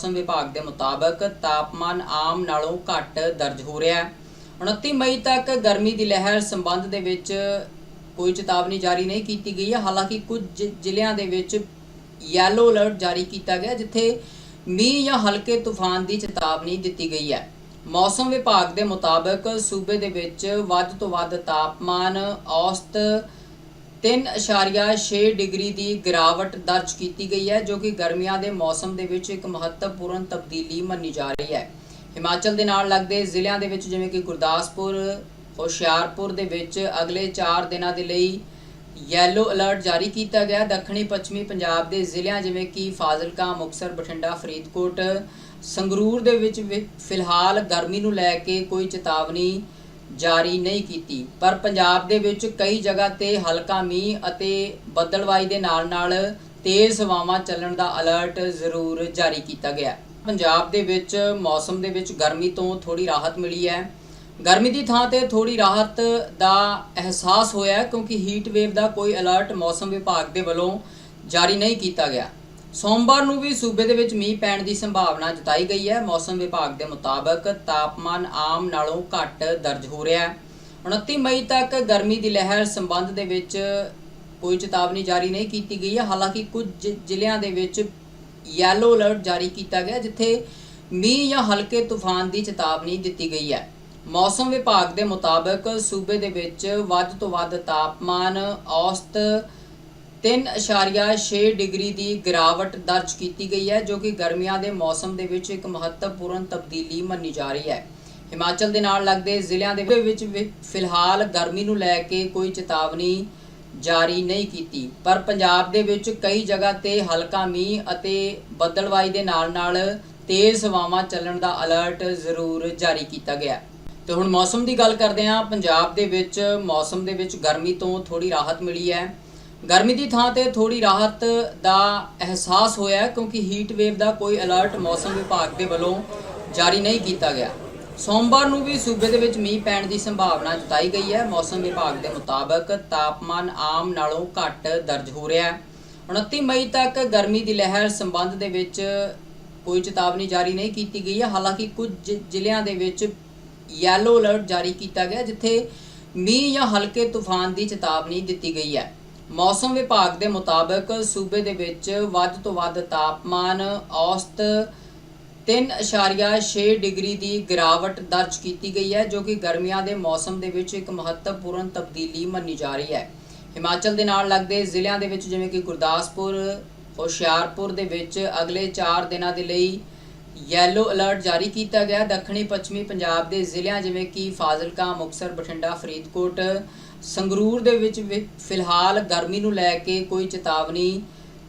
ਮੌਸਮ ਵਿਭਾਗ ਦੇ ਮੁਤਾਬਕ ਤਾਪਮਾਨ ਆਮ ਨਾਲੋਂ ਘੱਟ ਦਰਜ ਹੋ ਰਿਹਾ ਹੈ। 29 ਮਈ ਤੱਕ ਗਰਮੀ ਦੀ ਲਹਿਰ ਸੰਬੰਧ ਦੇ ਵਿੱਚ ਕੋਈ ਚੇਤਾਵਨੀ ਜਾਰੀ ਨਹੀਂ ਕੀਤੀ ਗਈ ਹੈ। ਹਾਲਾਂਕਿ ਕੁਝ ਜ਼ਿਲ੍ਹਿਆਂ ਦੇ ਵਿੱਚ ਯੈਲੋ ਅਲਰਟ ਜਾਰੀ ਕੀਤਾ ਗਿਆ, ਜਿੱਥੇ ਮੀਂਹ ਜਾਂ ਹਲਕੇ ਤੂਫਾਨ ਦੀ ਚੇਤਾਵਨੀ ਦਿੱਤੀ ਗਈ ਹੈ। ਮੌਸਮ ਵਿਭਾਗ ਦੇ ਮੁਤਾਬਕ ਸੂਬੇ ਦੇ ਵਿੱਚ ਵੱਧ ਤੋਂ ਵੱਧ ਤਾਪਮਾਨ ਔਸਤ 3.6 ਡਿਗਰੀ ਦੀ ਗਿਰਾਵਟ ਦਰਜ ਕੀਤੀ ਗਈ ਹੈ, ਜੋ ਕਿ ਗਰਮੀਆਂ ਦੇ ਮੌਸਮ ਦੇ ਵਿੱਚ ਇੱਕ ਮਹੱਤਵਪੂਰਨ ਤਬਦੀਲੀ ਮੰਨੀ ਜਾ ਰਹੀ ਹੈ। ਹਿਮਾਚਲ ਦੇ ਨਾਲ ਲੱਗਦੇ ਜ਼ਿਲ੍ਹਿਆਂ ਦੇ ਵਿੱਚ ਜਿਵੇਂ ਕਿ ਗੁਰਦਾਸਪੁਰ, ਹੁਸ਼ਿਆਰਪੁਰ ਦੇ ਵਿੱਚ ਅਗਲੇ 4 ਦਿਨਾਂ ਦੇ ਲਈ ਯੈਲੋ ਅਲਰਟ ਜਾਰੀ ਕੀਤਾ ਗਿਆ। ਦੱਖਣੀ, ਪੱਛਮੀ ਪੰਜਾਬ ਦੇ ਜ਼ਿਲ੍ਹਿਆਂ ਜਿਵੇਂ ਕਿ ਫਾਜ਼ਿਲਕਾ ਮੁਕਸਰ ਬਠਿੰਡਾ, ਫਰੀਦਕੋਟ, ਸੰਗਰੂਰ ਦੇ ਵਿੱਚ ਵੀ ਫਿਲਹਾਲ ਗਰਮੀ ਨੂੰ ਲੈ ਕੇ ਕੋਈ ਚੇਤਾਵਨੀ ਜਾਰੀ ਨਹੀਂ ਕੀਤੀ। ਪਰ ਪੰਜਾਬ ਦੇ ਵਿੱਚ ਕਈ ਜਗ੍ਹਾ ਤੇ ਹਲਕਾ ਮੀਂਹ ਅਤੇ ਬੱਦਲਵਾਈ ਦੇ ਨਾਲ-ਨਾਲ ਤੇਜ਼ ਹਵਾਵਾਂ ਚੱਲਣ ਦਾ ਅਲਰਟ ਜ਼ਰੂਰ ਜਾਰੀ ਕੀਤਾ ਗਿਆ। ਪੰਜਾਬ ਦੇ ਵਿੱਚ ਮੌਸਮ ਦੇ ਵਿੱਚ ਗਰਮੀ ਤੋਂ ਥੋੜੀ ਰਾਹਤ ਮਿਲੀ ਹੈ। ਗਰਮੀ ਦੀ ਥਾਂ ਤੇ ਥੋੜੀ ਰਾਹਤ ਦਾ ਅਹਿਸਾਸ ਹੋਇਆ ਕਿਉਂਕਿ ਹੀਟ ਵੇਵ ਦਾ ਕੋਈ ਅਲਰਟ ਮੌਸਮ ਵਿਭਾਗ ਦੇ ਵੱਲੋਂ ਜਾਰੀ ਨਹੀਂ ਕੀਤਾ ਗਿਆ। ਸੋਮਵਾਰ ਨੂੰ ਵੀ ਸੂਬੇ ਦੇ ਵਿੱਚ ਮੀਂਹ ਪੈਣ ਦੀ ਸੰਭਾਵਨਾ ਜਤਾਈ ਗਈ ਹੈ। ਮੌਸਮ ਵਿਭਾਗ ਦੇ ਮੁਤਾਬਕ ਤਾਪਮਾਨ ਆਮ ਨਾਲੋਂ ਘੱਟ ਦਰਜ ਹੋ ਰਿਹਾ ਹੈ। 29 ਮਈ ਤੱਕ ਗਰਮੀ ਦੀ ਲਹਿਰ ਸੰਬੰਧ ਦੇ ਵਿੱਚ ਕੋਈ ਚੇਤਾਵਨੀ ਜਾਰੀ ਨਹੀਂ ਕੀਤੀ ਗਈ ਹੈ। ਹਾਲਾਂਕਿ ਕੁਝ ਜ਼ਿਲ੍ਹਿਆਂ ਦੇ ਵਿੱਚ ਯੈਲੋ ਅਲਰਟ ਜਾਰੀ ਕੀਤਾ ਗਿਆ, ਜਿੱਥੇ ਮੀਂਹ ਜਾਂ ਹਲਕੇ ਤੂਫਾਨ ਦੀ ਚੇਤਾਵਨੀ ਦਿੱਤੀ ਗਈ ਹੈ। ਮੌਸਮ ਵਿਭਾਗ ਦੇ ਮੁਤਾਬਕ ਸੂਬੇ ਦੇ ਵਿੱਚ ਵੱਧ ਤੋਂ ਵੱਧ ਤਾਪਮਾਨ ਔਸਤ 3.6 ਡਿਗਰੀ ਦੀ ਗਿਰਾਵਟ ਦਰਜ ਕੀਤੀ ਗਈ ਹੈ, ਜੋ ਕਿ ਗਰਮੀਆਂ ਦੇ ਮੌਸਮ ਦੇ ਵਿੱਚ ਇੱਕ ਮਹੱਤਵਪੂਰਨ ਤਬਦੀਲੀ ਮੰਨੀ ਜਾ ਰਹੀ ਹੈ ਹਿਮਾਚਲ ਦੇ ਨਾਲ ਲੱਗਦੇ ਜ਼ਿਲ੍ਹਿਆਂ ਦੇ ਵਿੱਚ ਫਿਲਹਾਲ ਗਰਮੀ ਨੂੰ ਲੈ ਕੇ ਕੋਈ ਚੇਤਾਵਨੀ ਜਾਰੀ ਨਹੀਂ ਕੀਤੀ, ਪਰ ਪੰਜਾਬ ਦੇ ਵਿੱਚ ਕਈ ਜਗ੍ਹਾ ਤੇ ਹਲਕਾ ਮੀਂਹ ਅਤੇ ਬੱਦਲਵਾਈ ਦੇ ਨਾਲ-ਨਾਲ ਤੇਜ਼ ਹਵਾਵਾਂ ਚੱਲਣ ਦਾ ਅਲਰਟ ਜ਼ਰੂਰ ਜਾਰੀ ਕੀਤਾ ਗਿਆ ਹੈ। ਤੇ ਹੁਣ ਮੌਸਮ ਦੀ ਗੱਲ ਕਰਦੇ ਹਾਂ, ਪੰਜਾਬ ਦੇ ਵਿੱਚ ਮੌਸਮ ਦੇ ਵਿੱਚ ਗਰਮੀ ਤੋਂ ਥੋੜੀ ਰਾਹਤ ਮਿਲੀ ਹੈ ਗਰਮੀ ਦੀ ਥਾਂ ਤੇ ਥੋੜੀ ਰਾਹਤ ਦਾ ਅਹਿਸਾਸ ਹੋਇਆ ਕਿਉਂਕਿ ਹੀਟ ਵੇਵ ਦਾ ਕੋਈ ਅਲਰਟ ਮੌਸਮ ਵਿਭਾਗ ਦੇ ਵੱਲੋਂ ਜਾਰੀ ਨਹੀਂ ਕੀਤਾ ਗਿਆ। ਸੋਮਵਾਰ ਨੂੰ ਵੀ ਸੂਬੇ ਦੇ ਵਿੱਚ ਮੀਂਹ ਪੈਣ ਦੀ ਸੰਭਾਵਨਾ ਜਤਾਈ ਗਈ ਹੈ। ਮੌਸਮ ਵਿਭਾਗ ਦੇ ਮੁਤਾਬਕ ਤਾਪਮਾਨ ਆਮ ਨਾਲੋਂ ਘੱਟ ਦਰਜ ਹੋ ਰਿਹਾ ਹੈ। 29 ਮਈ ਤੱਕ ਗਰਮੀ ਦੀ ਲਹਿਰ ਸੰਬੰਧ ਦੇ ਵਿੱਚ ਕੋਈ ਚੇਤਾਵਨੀ ਜਾਰੀ ਨਹੀਂ ਕੀਤੀ ਗਈ ਹੈ। ਹਾਲਾਂਕਿ ਕੁਝ ਜ਼ਿਲ੍ਹਿਆਂ ਦੇ ਵਿੱਚ ਯੈਲੋ ਅਲਰਟ ਜਾਰੀ ਕੀਤਾ ਗਿਆ, ਜਿੱਥੇ ਮੀਂਹ ਜਾਂ ਹਲਕੇ ਤੂਫਾਨ ਦੀ ਚੇਤਾਵਨੀ ਦਿੱਤੀ ਗਈ ਹੈ। ਮੌਸਮ ਵਿਭਾਗ ਦੇ ਮੁਤਾਬਕ ਸੂਬੇ ਦੇ ਵਿੱਚ ਵੱਧ ਤੋਂ ਵੱਧ ਤਾਪਮਾਨ ਔਸਤ 3.6 ਡਿਗਰੀ ਦੀ ਗਿਰਾਵਟ ਦਰਜ ਕੀਤੀ ਗਈ ਹੈ, ਜੋ ਕਿ ਗਰਮੀਆਂ ਦੇ ਮੌਸਮ ਦੇ ਵਿੱਚ ਇੱਕ ਮਹੱਤਵਪੂਰਨ ਤਬਦੀਲੀ ਮੰਨੀ ਜਾ ਰਹੀ ਹੈ। ਹਿਮਾਚਲ ਦੇ ਨਾਲ ਲੱਗਦੇ ਜ਼ਿਲ੍ਹਿਆਂ ਦੇ ਵਿੱਚ ਜਿਵੇਂ ਕਿ ਗੁਰਦਾਸਪੁਰ, ਹੁਸ਼ਿਆਰਪੁਰ ਦੇ ਵਿੱਚ ਅਗਲੇ 4 ਦਿਨਾਂ ਦੇ ਲਈ ਯੈਲੋ ਅਲਰਟ ਜਾਰੀ ਕੀਤਾ ਗਿਆ। ਦੱਖਣੀ ਪੱਛਮੀ ਪੰਜਾਬ ਦੇ ਜ਼ਿਲ੍ਹਿਆਂ ਜਿਵੇਂ ਕਿ ਫਾਜ਼ਿਲਕਾ ਮੁਕਸਰ ਬਠਿੰਡਾ, ਫਰੀਦਕੋਟ ਸੰਗਰੂਰ ਦੇ ਵਿੱਚ ਵੀ ਫਿਲਹਾਲ ਗਰਮੀ ਨੂੰ ਲੈ ਕੇ ਕੋਈ ਚੇਤਾਵਨੀ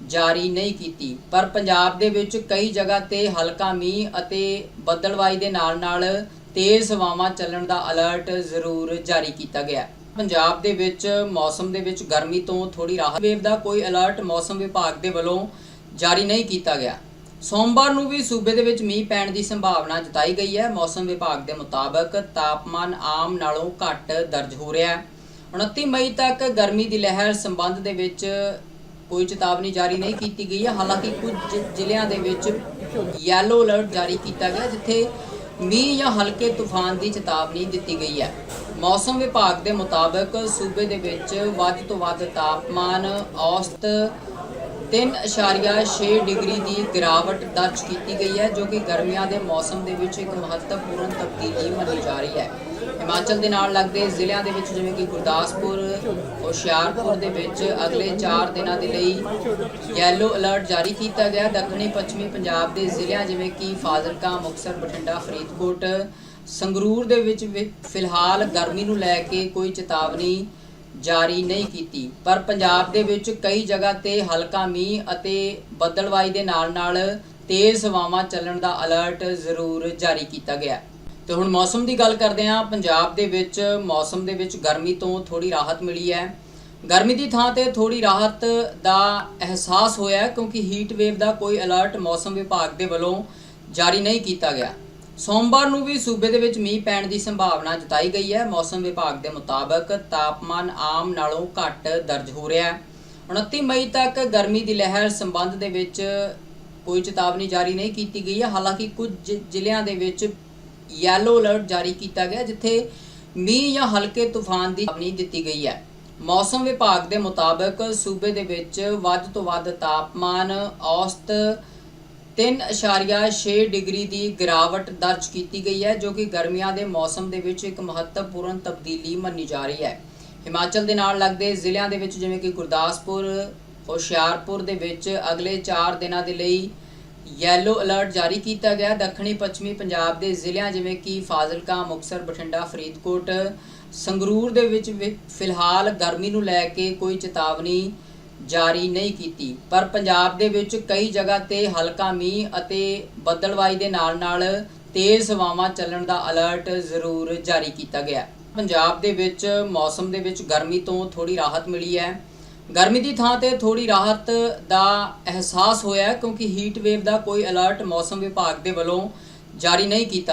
ਜਾਰੀ ਨਹੀਂ ਕੀਤੀ। ਪਰ ਪੰਜਾਬ ਦੇ ਵਿੱਚ ਕਈ ਜਗ੍ਹਾ ਤੇ ਹਲਕਾ ਮੀਂਹ ਅਤੇ ਬੱਦਲਵਾਈ ਦੇ ਨਾਲ-ਨਾਲ ਤੇਜ਼ ਹਵਾਵਾਂ ਚੱਲਣ ਦਾ ਅਲਰਟ ਜ਼ਰੂਰ ਜਾਰੀ ਕੀਤਾ ਗਿਆ। ਪੰਜਾਬ ਦੇ ਵਿੱਚ ਮੌਸਮ ਦੇ ਵਿੱਚ ਗਰਮੀ ਤੋਂ ਥੋੜੀ ਰਾਹਤ ਵੇਵ ਦਾ ਕੋਈ ਅਲਰਟ ਮੌਸਮ ਵਿਭਾਗ ਦੇ ਵੱਲੋਂ ਜਾਰੀ ਨਹੀਂ ਕੀਤਾ ਗਿਆ। ਸੋਮਵਾਰ ਨੂੰ ਵੀ ਸੂਬੇ ਦੇ ਵਿੱਚ ਮੀਂਹ ਪੈਣ ਦੀ ਸੰਭਾਵਨਾ ਜਤਾਈ ਗਈ ਹੈ। ਮੌਸਮ ਵਿਭਾਗ ਦੇ ਮੁਤਾਬਕ ਤਾਪਮਾਨ ਆਮ ਨਾਲੋਂ ਘੱਟ ਦਰਜ ਹੋ ਰਿਹਾ ਹੈ। 29 ਮਈ ਤੱਕ ਗਰਮੀ ਦੀ ਲਹਿਰ ਸੰਬੰਧ ਦੇ ਵਿੱਚ ਕੋਈ ਚੇਤਾਵਨੀ ਜਾਰੀ ਨਹੀਂ ਕੀਤੀ ਗਈ ਹੈ। ਹਾਲਾਂਕਿ ਕੁਝ ਜ਼ਿਲ੍ਹਿਆਂ ਦੇ ਵਿੱਚ ਯੈਲੋ ਅਲਰਟ ਜਾਰੀ ਕੀਤਾ ਗਿਆ, ਜਿੱਥੇ ਮੀਂਹ ਜਾਂ ਹਲਕੇ ਤੂਫਾਨ ਦੀ ਚੇਤਾਵਨੀ ਦਿੱਤੀ ਗਈ ਹੈ। ਮੌਸਮ ਵਿਭਾਗ ਦੇ ਮੁਤਾਬਕ ਸੂਬੇ ਦੇ ਵਿੱਚ ਵੱਧ ਤੋਂ ਵੱਧ ਤਾਪਮਾਨ ਔਸਤ 3.6 ਡਿਗਰੀ ਦੀ ਗਿਰਾਵਟ ਦਰਜ ਕੀਤੀ ਗਈ ਹੈ, ਜੋ ਕਿ ਗਰਮੀਆਂ ਦੇ ਮੌਸਮ ਦੇ ਵਿੱਚ ਇੱਕ ਮਹੱਤਵਪੂਰਨ ਤਬਦੀਲੀ ਮੰਨੀ ਜਾ ਰਹੀ ਹੈ। ਹਿਮਾਚਲ ਦੇ ਨਾਲ ਲੱਗਦੇ ਜ਼ਿਲ੍ਹਿਆਂ ਦੇ ਵਿੱਚ ਜਿਵੇਂ ਕਿ ਗੁਰਦਾਸਪੁਰ, ਹੁਸ਼ਿਆਰਪੁਰ ਦੇ ਵਿੱਚ ਅਗਲੇ 4 ਦਿਨਾਂ ਦੇ ਲਈ ਯੈਲੋ ਅਲਰਟ ਜਾਰੀ ਕੀਤਾ ਗਿਆ। ਦੱਖਣੀ, ਪੱਛਮੀ ਪੰਜਾਬ ਦੇ ਜ਼ਿਲ੍ਹਿਆਂ ਜਿਵੇਂ ਕਿ ਫਾਜ਼ਿਲਕਾ ਮੁਕਸਰ ਬਠਿੰਡਾ, ਫਰੀਦਕੋਟ, ਸੰਗਰੂਰ ਦੇ ਵਿੱਚ ਵੀ ਫਿਲਹਾਲ ਗਰਮੀ ਨੂੰ ਲੈ ਕੇ ਕੋਈ ਚੇਤਾਵਨੀ ਜਾਰੀ ਨਹੀਂ ਕੀਤੀ। ਪਰ ਪੰਜਾਬ ਦੇ ਵਿੱਚ ਕਈ ਜਗ੍ਹਾ ਤੇ ਹਲਕਾ ਮੀਂਹ ਅਤੇ ਬੱਦਲਵਾਈ ਦੇ ਨਾਲ-ਨਾਲ ਤੇਜ਼ ਹਵਾਵਾਂ ਚੱਲਣ ਦਾ ਅਲਰਟ ਜ਼ਰੂਰ ਜਾਰੀ ਕੀਤਾ ਗਿਆ। ਤੇ ਹੁਣ ਮੌਸਮ ਦੀ ਗੱਲ ਕਰਦੇ ਹਾਂ, ਪੰਜਾਬ ਦੇ ਵਿੱਚ, ਮੌਸਮ ਦੇ ਵਿੱਚ ਗਰਮੀ ਤੋਂ ਥੋੜੀ ਰਾਹਤ ਮਿਲੀ ਹੈ। ਗਰਮੀ ਦੀ ਥਾਂ ਤੇ ਥੋੜੀ ਰਾਹਤ ਦਾ ਅਹਿਸਾਸ ਹੋਇਆ ਕਿਉਂਕਿ ਹੀਟ ਵੇਵ ਦਾ ਕੋਈ ਅਲਰਟ ਮੌਸਮ ਵਿਭਾਗ ਦੇ ਵੱਲੋਂ ਜਾਰੀ ਨਹੀਂ ਕੀਤਾ ਗਿਆ। ਸੋਮਵਾਰ ਨੂੰ ਵੀ ਸੂਬੇ ਦੇ ਵਿੱਚ ਮੀਂਹ ਪੈਣ ਦੀ ਸੰਭਾਵਨਾ ਜਤਾਈ ਗਈ ਹੈ। ਮੌਸਮ ਵਿਭਾਗ ਦੇ ਮੁਤਾਬਕ ਤਾਪਮਾਨ ਆਮ ਨਾਲੋਂ ਘੱਟ ਦਰਜ ਹੋ ਰਿਹਾ ਹੈ। 29 ਮਈ ਤੱਕ ਗਰਮੀ ਦੀ ਲਹਿਰ ਸੰਬੰਧ ਦੇ ਵਿੱਚ ਕੋਈ ਚੇਤਾਵਨੀ ਜਾਰੀ ਨਹੀਂ ਕੀਤੀ ਗਈ ਹੈ। ਹਾਲਾਂਕਿ ਕੁਝ ਜ਼ਿਲ੍ਹਿਆਂ ਦੇ ਵਿੱਚ ਯੈਲੋ ਅਲਰਟ ਜਾਰੀ ਕੀਤਾ ਗਿਆ, ਜਿੱਥੇ ਮੀਂਹ ਜਾਂ ਹਲਕੇ ਤੂਫਾਨ ਦੀ ਚੇਤਾਵਨੀ ਦਿੱਤੀ ਗਈ ਹੈ। ਮੌਸਮ ਵਿਭਾਗ ਦੇ ਮੁਤਾਬਕ ਸੂਬੇ ਦੇ ਵਿੱਚ ਵੱਧ ਤੋਂ ਵੱਧ ਤਾਪਮਾਨ ਔਸਤ 3.6 ਡਿਗਰੀ ਦੀ ਗਿਰਾਵਟ ਦਰਜ ਕੀਤੀ ਗਈ ਹੈ, ਜੋ ਕਿ ਗਰਮੀਆਂ ਦੇ ਮੌਸਮ ਦੇ ਵਿੱਚ ਇੱਕ ਮਹੱਤਵਪੂਰਨ ਤਬਦੀਲੀ ਮੰਨੀ ਜਾ ਰਹੀ ਹੈ। ਹਿਮਾਚਲ ਦੇ ਨਾਲ ਲੱਗਦੇ ਜ਼ਿਲ੍ਹਿਆਂ ਦੇ ਵਿੱਚ ਜਿਵੇਂ ਕਿ ਗੁਰਦਾਸਪੁਰ, ਹੁਸ਼ਿਆਰਪੁਰ ਦੇ ਵਿੱਚ ਅਗਲੇ 4 ਦਿਨਾਂ ਦੇ ਲਈ ਯੈਲੋ ਅਲਰਟ ਜਾਰੀ ਕੀਤਾ ਗਿਆ ਦੱਖਣੀ, ਪੱਛਮੀ ਪੰਜਾਬ ਦੇ ਜ਼ਿਲ੍ਹਿਆਂ ਜਿਵੇਂ ਕਿ ਫਾਜ਼ਿਲਕਾ ਮੁਕਸਰ ਬਠਿੰਡਾ, ਫਰੀਦਕੋਟ, ਸੰਗਰੂਰ ਦੇ ਵਿੱਚ ਵੀ ਫਿਲਹਾਲ ਗਰਮੀ ਨੂੰ ਲੈ ਕੇ ਕੋਈ ਚੇਤਾਵਨੀ ਜਾਰੀ ਨਹੀਂ ਕੀਤੀ। ਪਰ ਪੰਜਾਬ ਦੇ ਵਿੱਚ ਕਈ ਜਗ੍ਹਾ ਤੇ ਹਲਕਾ ਮੀਂਹ ਅਤੇ ਬੱਦਲਵਾਈ ਦੇ ਨਾਲ-ਨਾਲ ਤੇਜ਼ ਹਵਾਵਾਂ ਚੱਲਣ ਦਾ ਅਲਰਟ ਜ਼ਰੂਰ ਜਾਰੀ ਕੀਤਾ ਗਿਆ ਪੰਜਾਬ ਦੇ ਵਿੱਚ ਮੌਸਮ ਦੇ ਵਿੱਚ ਗਰਮੀ ਤੋਂ ਥੋੜੀ ਰਾਹਤ ਮਿਲੀ ਹੈ। ਗਰਮੀ ਦੀ ਥਾਂ ਤੇ ਥੋੜੀ ਰਾਹਤ ਦਾ ਅਹਿਸਾਸ ਹੋਇਆ ਕਿਉਂਕਿ ਹੀਟ ਵੇਵ ਦਾ ਕੋਈ ਅਲਰਟ ਮੌਸਮ ਵਿਭਾਗ ਦੇ ਵੱਲੋਂ ਜਾਰੀ ਨਹੀਂ ਕੀਤਾ